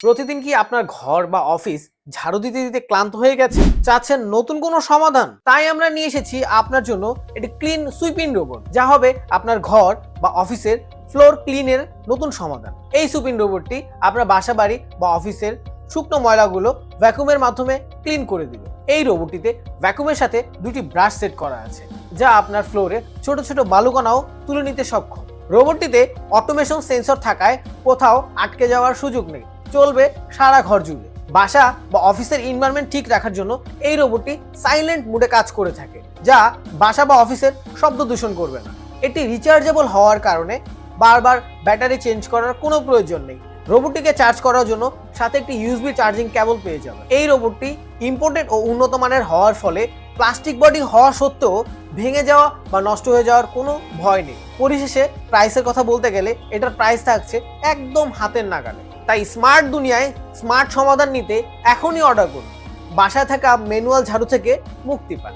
প্রতিদিন কি আপনার ঘর বা অফিস ঝাড়ু দিতে দিতে ক্লান্ত হয়ে গেছে? চাচ্ছেন নতুন কোনো সমাধান? তাই আমরা নিয়ে এসেছি আপনার জন্য একটি ক্লিন সুইপিং রোবট যা হবে আপনার ঘর বা অফিসের ফ্লোর ক্লিনের নতুন সমাধান। এই সুইপিং রোবটটি আপনার বাসা বাড়ি বা অফিসের শুকনো ময়লাগুলো ভ্যাকুমের মাধ্যমে ক্লিন করে দিবে। এই রোবটটিতে ভ্যাকুমের সাথে দুটি ব্রাশ সেট করা আছে, যা আপনার ফ্লোরে ছোট ছোট বালুকণাও তুলে নিতে সক্ষম। রোবটটিতে অটোমেশন সেন্সর থাকায় কোথাও আটকে যাওয়ার সুযোগ নেই। চলবে সারা ঘর জুড়ে। বাসা বা অফিসের এনভায়রনমেন্ট ঠিক রাখার জন্য এই রোবটটি সাইলেন্ট মুডে কাজ করে থাকে, যা বাসা বা অফিসের শব্দ দূষণ করবে না। এটি রিচার্জেবল হওয়ার কারণে বারবার ব্যাটারি চেঞ্জ করার কোনো প্রয়োজন নেই। রোবটটিকে চার্জ করার জন্য সাথে একটি ইউএসবি চার্জিং কেবল পেয়ে যাবে। এই রোবটটি ইম্পোর্টেড ও উন্নত মানের হওয়ার ফলে প্লাস্টিক বডি হওয়া সত্ত্বেও ভেঙে যাওয়া বা নষ্ট হয়ে যাওয়ার কোনো ভয় নেই। পরিশেষে প্রাইসের কথা বলতে গেলে এটার প্রাইস থাকছে একদম হাতের নাগালে। তাই স্মার্ট দুনিয়ায় স্মার্ট সমাধান নিতে এখনই অর্ডার করুন। বাসায় থাকা ম্যানুয়াল ঝাড়ু থেকে মুক্তি পান।